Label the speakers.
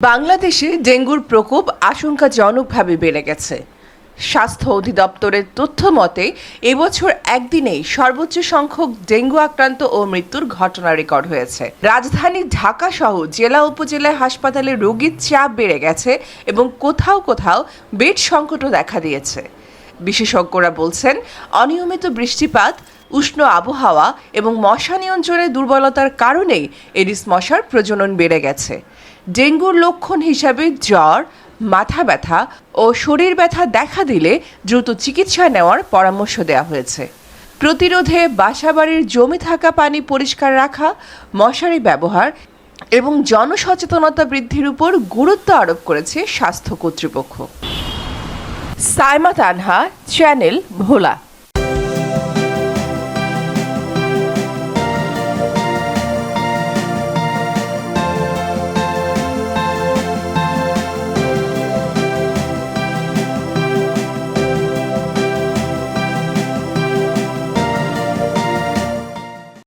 Speaker 1: বাংলাদেশে ডেঙ্গুর প্রকোপ আশঙ্কাজনকভাবে বেড়ে গেছে। স্বাস্থ্য অধিদপ্তরের তথ্য মতে, এবছর একদিনেই সর্বোচ্চ সংখ্যক ডেঙ্গু আক্রান্ত ও মৃত্যুর ঘটনা রেকর্ড হয়েছে। রাজধানী ঢাকা সহ জেলা উপজেলা হাসপাতালে রোগীর চাপ বেড়ে গেছে এবং কোথাও কোথাও বেড সংকটও দেখা দিয়েছে। বিশেষজ্ঞরা বলছেন, অনিয়মিত বৃষ্টিপাত, উষ্ণ আবহাওয়া এবং মশা নিয়ন্ত্রণে দুর্বলতার কারণেই এডিস মশার প্রজনন বেড়ে গেছে। ডেঙ্গুর লক্ষণ হিসাবে জ্বর, মাথা ব্যথা ও শরীর ব্যথা দেখা দিলে দ্রুত চিকিৎসা নেওয়ার পরামর্শ দেওয়া হয়েছে। প্রতিরোধে বাসাবাড়ির জমে থাকা পানি পরিষ্কার রাখা, মশারি ব্যবহার এবং জনসচেতনতা বৃদ্ধির উপর গুরুত্ব আরোপ করেছে স্বাস্থ্য কর্তৃপক্ষ। সাইমা তানহা চ্যানেল ভোলা।